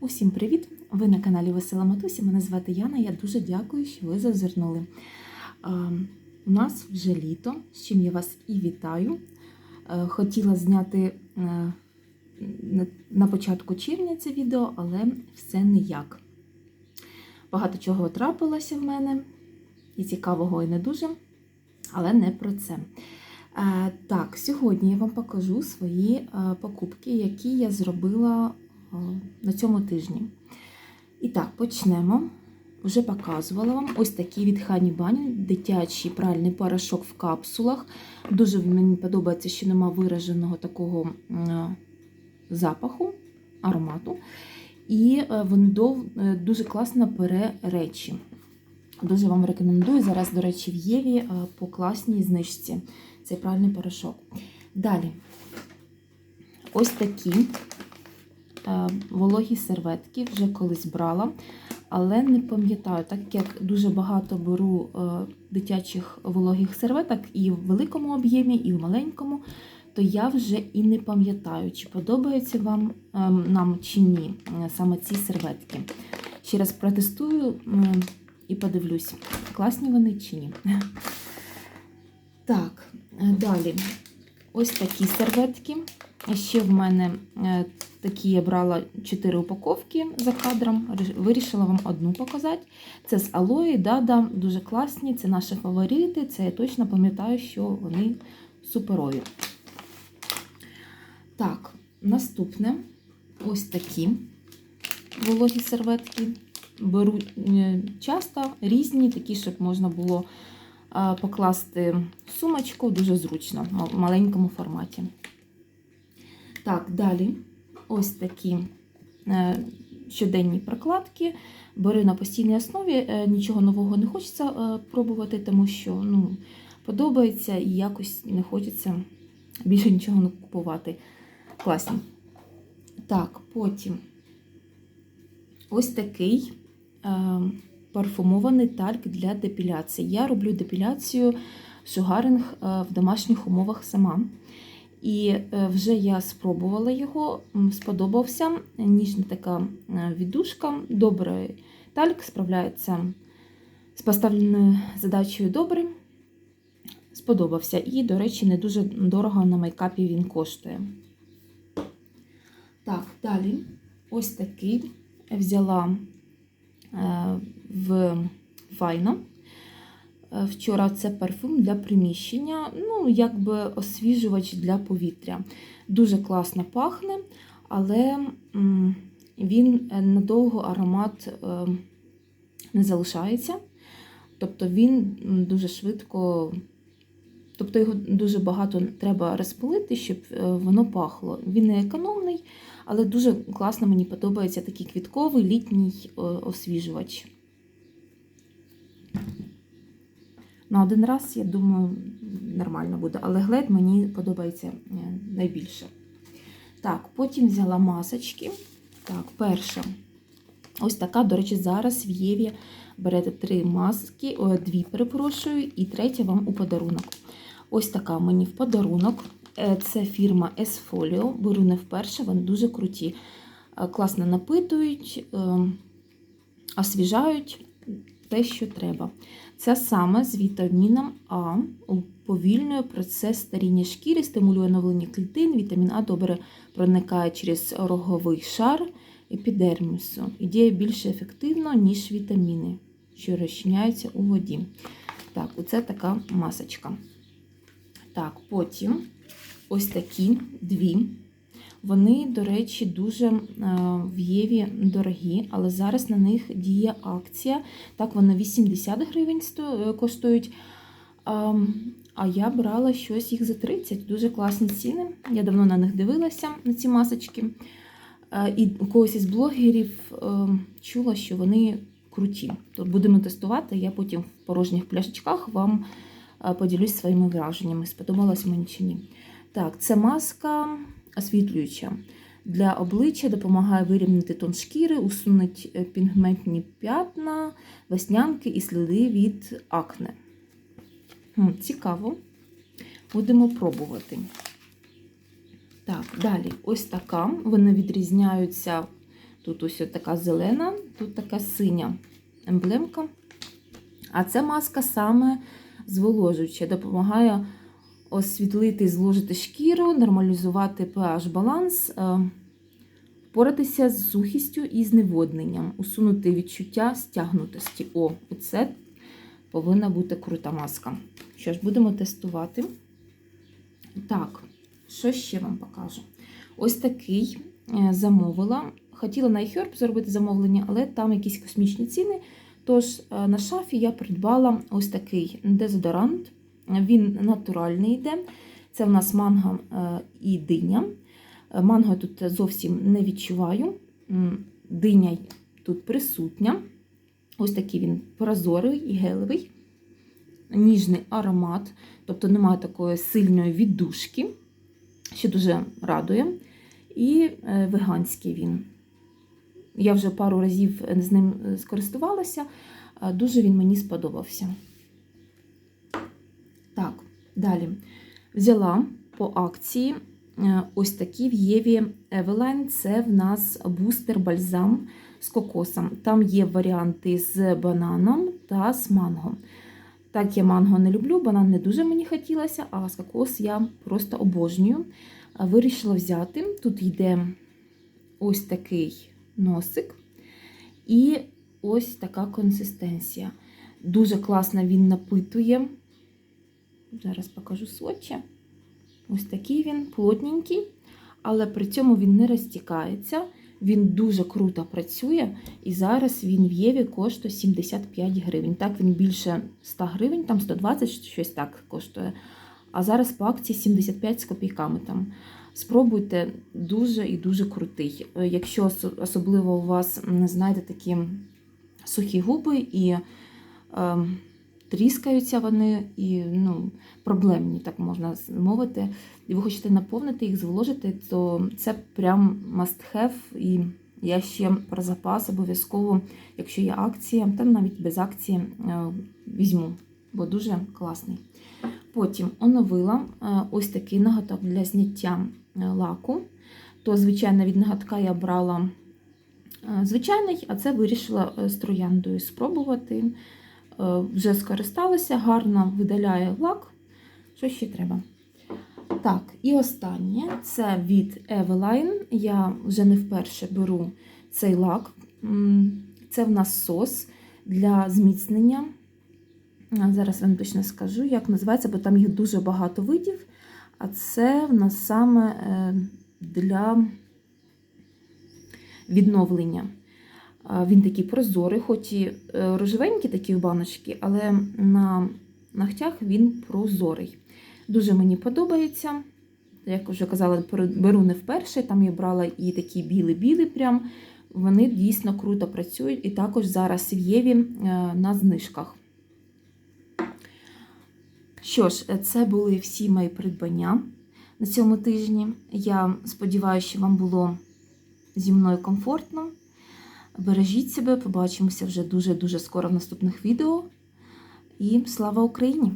Усім привіт! Ви на каналі Весела Матусі. Мене звати Яна. Я дуже дякую, що ви зазирнули. У нас вже літо, з чим я вас і вітаю. Е, Хотіла зняти е, на- початку червня це відео, але все ніяк. Багато чого трапилося в мене, і цікавого, і не дуже, але не про це. Е, Так, сьогодні я вам покажу свої покупки, які я зробила на цьому тижні. І так, почнемо. Вже показувала вам ось такий від Хані Бані дитячий пральний порошок в капсулах. Дуже мені подобається, що нема вираженого такого е, запаху, аромату. І е, він е, дуже класно пере речі. Дуже вам рекомендую. Зараз, до речі, в Єві е, по класній знижці цей пральний порошок. Далі, ось такі е, вологі серветки, вже колись брала, але не пам'ятаю, так як дуже багато беру е, дитячих вологих серветок і в великому об'ємі, і в маленькому, то я вже і не пам'ятаю, чи подобаються вам е, нам чи ні е, саме ці серветки. Ще раз протестую і подивлюсь, класні вони чи ні. Так, е, далі. Ось такі серветки. Ще в мене е, такі я брала 4 упаковки за кадром. Вирішила вам одну показати. Це з алої, дада, дуже класні, це наші фаворити. Це я точно пам'ятаю, що вони суперові. Так, наступне ось такі вологі серветки. Беру е, часто різні, такі, щоб можна було покласти сумочку, дуже зручно, в маленькому форматі. Так, далі ось такі е, щоденні прокладки. Беру на постійній основі, е, нічого нового не хочеться е, пробувати, тому що ну, подобається і якось не хочеться більше нічого не купувати. Класні. Так, потім ось такий парфумований тальк для депіляції. Я роблю депіляцію шугаринг в домашніх умовах сама. І е, вже я спробувала його, сподобався. Ніжна така е, віддушка, добрий тальк, справляється з поставленою задачею добре. Сподобався. І, до речі, не дуже дорого на мейкапі він коштує. Так, далі ось такий взяла е, в Файно. Е, Вчора це парфум для приміщення, ну, якби освіжувач для повітря. Дуже класно пахне, але він е, надовго аромат е, не залишається. Тобто він дуже швидко, тобто його дуже багато треба розпилити, щоб воно пахло. Він не економний, але дуже класно мені подобається такий квітковий літній освіжувач. На один раз, я думаю, нормально буде, але глед мені подобається е, найбільше. Так, потім взяла масочки. Так, перша. Ось така, до речі, зараз в Єві берете три маски, о, дві, перепрошую, і третя вам у подарунок. Ось така мені в подарунок. Е, Це фірма Esfolio. Беру не вперше, вони дуже круті. Е, Класно напитують, е, освіжають те, що треба. Це саме з вітаміном А уповільнює процес старіння шкіри, стимулює оновлення клітин. Вітамін А добре проникає через роговий шар епідермісу і діє більш ефективно, ніж вітаміни, що розчиняються у воді. Так, оце така масочка. Так, потім ось такі дві. Вони, до речі, дуже е, в Єві дорогі, але зараз на них діє акція. Так, вони 80 гривень е, коштують. А, а я брала щось їх за 30. Дуже класні ціни. Я давно на них дивилася, на ці масочки. Е, І у когось із блогерів е, чула, що вони круті. То будемо тестувати. Я потім в порожніх пляшечках вам поділюсь своїми враженнями. Сподобалось мені чи ні. Так, це маска освітлююча. Для обличчя допомагає вирівняти тон шкіри, усунуть е, пігментні п'ятна, веснянки і сліди від акне. Цікаво. Будемо пробувати. Так, далі, ось така. Вони відрізняються Тут ось така зелена, тут така синя емблемка. А ця маска саме зволожуюча, допомагає освітлити і зложити шкіру, нормалізувати pH баланс, е, впоратися з сухістю і зневодненням, усунути відчуття стягнутості. О, оце повинна бути крута маска. Що ж, будемо тестувати. Так, що ще вам покажу? Ось такий е, замовила. Хотіла на iHerb зробити замовлення, але там якісь космічні ціни. Тож е, на шафі я придбала ось такий дезодорант. Він натуральний йде. Це в нас манго е, і диня. Е, Манго тут зовсім не відчуваю. Диня тут присутня. Ось такий він прозорий і гелевий, ніжний аромат, тобто немає такої сильної віддушки, що дуже радує. І е, веганський він. Я вже пару разів з ним скористувалася, дуже він мені сподобався. Далі. Взяла по акції е, ось такі в Єві Eveline. Це в нас бустер бальзам з кокосом. Там є варіанти з бананом та з манго. Так, я манго не люблю, банан не дуже мені хотілося, а з кокос я просто обожнюю. Вирішила взяти. Тут йде ось такий носик і ось така консистенція. Дуже класно він напитує. Зараз покажу сводче. Ось такий він плотненький, але при цьому він не розтікається. Він дуже круто працює, і зараз він в Єві коштує 75 гривень. Так, він більше 100 гривень, там 120 щось так коштує. А зараз по акції 75 з копійками там. Спробуйте дуже і дуже крутий. Е, Якщо особливо у вас, знаєте, такі сухі губи і е, тріскаються вони, і ну, проблемні, так можна мовити, і ви хочете наповнити їх, зволожити, то це прям must have. І я ще про запас обов'язково, якщо є акція, там навіть без акції е, візьму, бо дуже класний. Потім оновила е, ось такий наготок для зняття е, лаку. То, звичайно, від ноготка я брала звичайний, а це вирішила з трояндою спробувати. Е, Вже скористалася, гарно видаляє лак. Що ще треба? Так, і останнє це від Eveline. Я вже не вперше беру цей лак. Це в нас сос для зміцнення. Зараз вам точно скажу, як називається, бо там їх дуже багато видів. А це в нас саме е, для відновлення. Він такий прозорий, хоч і е, рожевенькі такі в баночки, але на ногтях він прозорий. Дуже мені подобається. Як вже казала, беру не вперше, там я брала і такі білі-білі прям. Вони дійсно круто працюють, і також зараз в Єві е, на знижках. Що ж, це були всі мої придбання на цьому тижні. Я сподіваюся, що вам було зі мною комфортно. Бережіть себе, побачимося вже дуже-дуже скоро в наступних відео. І слава Україні!